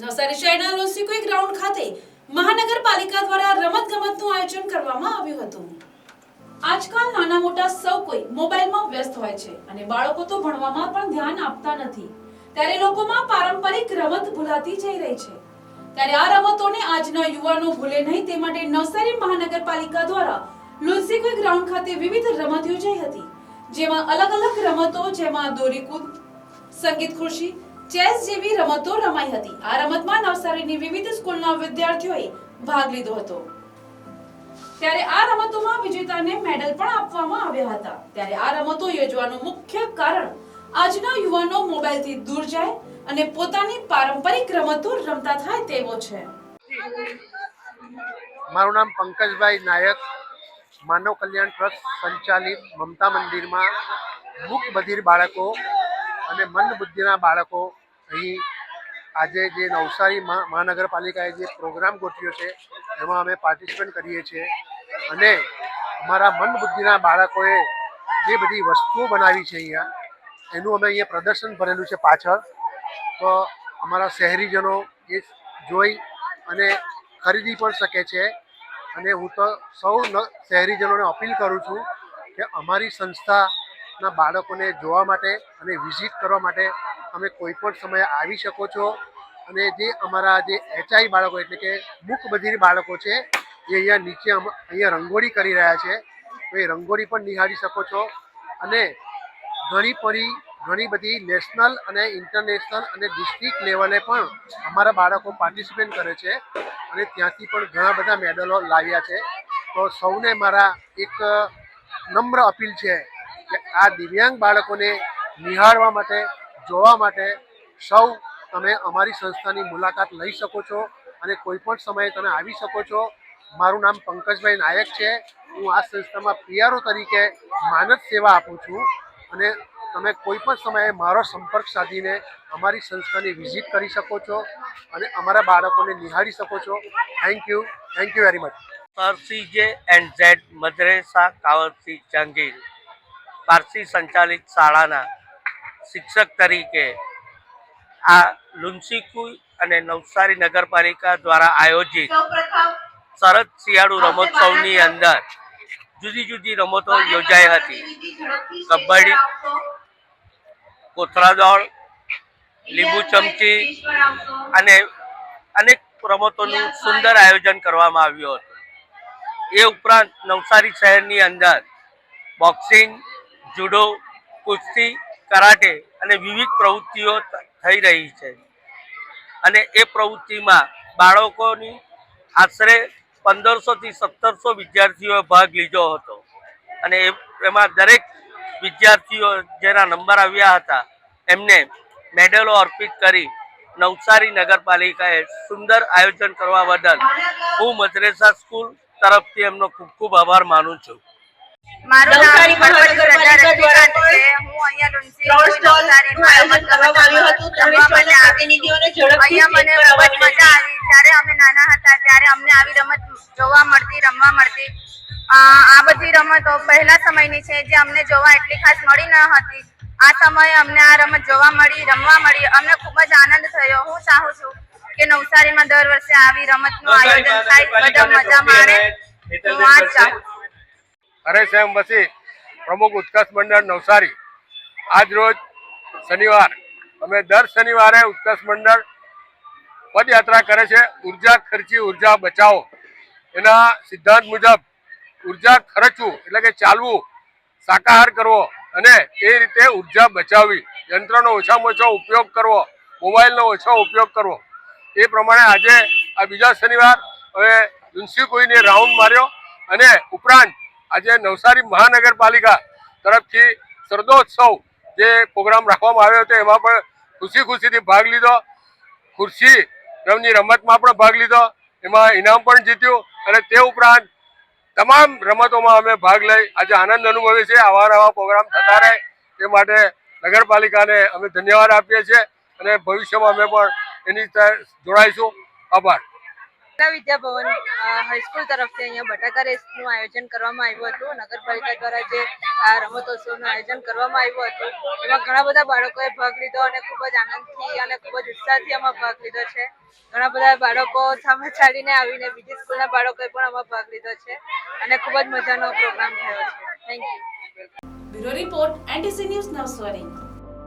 નવસારી શહેરના લોસીકોઈ ગ્રાઉન્ડ ખાતે મહાનગરપાલિકા દ્વારા રમતગમતનું આયોજન કરવામાં આવ્યું હતું. આજકાલ નાના મોટા સૌ કોઈ મોબાઈલમાં વ્યસ્ત હોય છે અને બાળકો તો ભણવામાં પણ ધ્યાન આપતા નથી. ત્યારે લોકોમાં પારંપરિક રમત ભૂલાતી જઈ રહી છે. ત્યારે આ રમતોને આજના યુવાનો ભૂલે નહીં તે માટે નવસારી મહાનગરપાલિકા દ્વારા લુન્સીકોઈ ગ્રાઉન્ડ ખાતે વિવિધ રમત યોજાઈ હતી. જેમાં અલગ અલગ રમતો, જેમાં દોરીકૂદ સંગીત ખુરશી ચેસ જેવી રમતો રમાઈ હતી. આ રમતમાં નવસારીની વિવિધ સ્કૂલના વિદ્યાર્થીઓએ ભાગ લીધો હતો. ત્યારે આ રમતોમાં વિજેતાને મેડલ પણ આપવામાં આવ્યા હતા. ત્યારે આ રમતો યોજવાનું મુખ્ય કારણ આજના યુવાનો મોબાઈલથી દૂર જાય અને પોતાની પારંપરિક રમતો રમતા થાય તેવો છે. મારું નામ પંકજભાઈ નાયક. માનવ કલ્યાણ ટ્રસ્ટ સંચાલિત મમતા મંદિરમાં મૂક બધિર બાળકો અને મંદ બુદ્ધિના બાળકો અહીં આજે જે નવસારી મહાનગરપાલિકાએ જે પ્રોગ્રામ ગોઠવ્યો છે, એમાં અમે પાર્ટિસિપેટ કરીએ છીએ. અને અમારા મંદ બુદ્ધિના બાળકોએ જે બધી વસ્તુઓ બનાવી છે અહીંયા, એનું અમે અહીંયા પ્રદર્શન ભરેલું છે પાછળ. તો અમારા શહેરીજનો એ જોઈ અને ખરીદી પણ શકે છે. અને હું તો સૌ શહેરીજનોને અપીલ કરું છું કે અમારી સંસ્થાના બાળકોને જોવા માટે અને વિઝિટ કરવા માટે તમે કોઈ પણ સમયે આવી શકો છો. અને જે અમારા જે એચઆઈ બાળકો એટલે કે મુખ બધિર બાળકો છે, જે અહીંયા નીચે અહીંયા રંગોળી કરી રહ્યા છે, તો એ રંગોળી પણ નિહાળી શકો છો. અને ઘણી પરી, ઘણી બધી નેશનલ અને ઇન્ટરનેશનલ અને ડિસ્ટ્રિક્ટ લેવલે પણ અમારા બાળકો પાર્ટિસિપેટ કરે છે. અને ત્યાંથી પણ ઘણા બધા મેડલો લાવ્યા છે. તો સૌને મારા એક નમ્ર અપીલ છે કે આ દિવ્યાંગ બાળકોને નિહાળવા માટે, જોવા માટે સૌ તમે અમારી સંસ્થાની મુલાકાત લઈ શકો છો અને કોઈ પણ સમયે તમે આવી શકો છો. મારું નામ પંકજભાઈ નાયક છે. હું આ સંસ્થામાં પીઆરઓ તરીકે માનદ સેવા આપું છું અને તમે કોઈ પણ સમયે મારો સંપર્ક સાધીને અમારી સંસ્થાની વિઝિટ કરી શકો છો અને અમારા બાળકોને નિહાળી શકો છો. Thank you thank you very much sir J and Z Madressa Kavarsi Jahangir Parsi સંચાલિત શાળાના શિક્ષક તરીકે આ લુન્સીકુઈ અને નવસારી નગરપાલિકા દ્વારા આયોજિત શરદ શિયાળુ રમોત્સવની અંદર જુદી જુદી રમતો યોજાઈ હતી. કબડ્ડી કોથળા દોડ લીંબુ ચમચી અને અનેક રમતોનું સુંદર આયોજન કરવામાં આવ્યું હતું. એ ઉપરાંત નવસારી શહેરની અંદર બોક્સિંગ જુડો, કુસ્તી, કરાટે અને વિવિધ પ્રવૃત્તિઓ થઈ રહી છે. અને એ પ્રવૃત્તિમાં બાળકોની આશરે પંદરસોથી સત્તરસો વિદ્યાર્થીઓએ ભાગ લીધો હતો. અને એમાં દરેક વિદ્યાર્થીઓ જેના નંબર આવ્યા હતા, એમને મેડલો અર્પિત કરી નવસારી નગરપાલિકાએ સુંદર આયોજન કરવા બદલ હું મદ્રેસા સ્કૂલ તરફથી એમનો ખૂબ ખૂબ આભાર માનું છું. મારું નામ મહાનગરપાલિકા દ્વારા હું અહીંયા લુન્સી ત્રણ સ્ટોલ નવસારીમાં આયોજન કરવામાં આવ્યું હતું. ત્રણેય રમવા માટે સ્ટોલના આવી છું. પ્રતિનિધિઓને ઝડપથી અહીંયા મને ખૂબ જ મજા આવી. જ્યારે અમે નાના હતા ત્યારે અમને આવી રમત જોવા મળતી રમવા મળતી. આ બધી રમતો પહેલા સમયની છે જે અમને જોવા એટલી ખાસ મળી ન હતી. આ સમયે અમને આ રમત જોવા મળી રમવા મળી. અમને ખૂબ જ આનંદ થયો. હું ચાહું છું કે નવસારીમાં દર વર્ષે આવી રમતનું આયોજન થાય. બધા મજા માણે. હું આ ચાહું છું હરે શ્યામ વસી પ્રમુખ ઉત્કર્ષ મંડળ નવસારી. આજ રોજ શનિવાર, અમે દર શનિવારે ઉત્કર્ષ મંડળ પદયાત્રા કરે છે. ઊર્જા ખર્ચી, ઊર્જા બચાવો. એના સિદ્ધાંત મુજબ ઊર્જા ખર્ચવું એટલે કે ચાલવું, શાકાહાર કરવો અને એ રીતે ઊર્જા બચાવવી. યંત્રનો ઓછામાં ઓછો ઉપયોગ કરવો, મોબાઈલનો ઓછો ઉપયોગ કરવો. એ પ્રમાણે આજે, આ બીજા શનિવાર, હવે લુન્સી કોઈને રાઉન્ડ માર્યો અને ઉપરાંત આજે નવસારી મહાનગરપાલિકા તરફથી શરદોત્સવ જે પ્રોગ્રામ રાખવામાં આવ્યો હતો, એમાં પણ ખુશી ખુશીથી ભાગ લીધો. ખુરશી રમની રમતમાં પણ ભાગ લીધો. એમાં ઇનામ પણ જીત્યું અને તે ઉપરાંત તમામ રમતોમાં અમે ભાગ લઈ આજે આનંદ અનુભવીએ છીએ. આવા નવા પ્રોગ્રામ થતા રહે તે માટે નગરપાલિકાને અમે ધન્યવાદ આપીએ છીએ અને ભવિષ્યમાં અમે પણ એની જોડાઈશું. આભાર. વિદ્યાભવન હાઈસ્કૂલ તરફથી અહીંયા બટાકા રેસનું આયોજન કરવામાં આવ્યું હતું. નગરપાલિકા દ્વારા જે, આ રમતોત્સવનું આયોજન કરવામાં આવ્યું હતું, એમાં ઘણા બધા બાળકોએ ભાગ લીધો અને ખૂબ જ આનંદથી અને ખૂબ જ ઉત્સાહથી આમાં ભાગ લીધો છે. ઘણા બધા બાળકો સામે ચાલીને આવીને બીજી સ્કૂલના બાળકોએ પણ આમાં ભાગ લીધો છે અને ખૂબ જ મજાનો પ્રોગ્રામ થયો છે. Thank you bureau report, NTC news Navsari.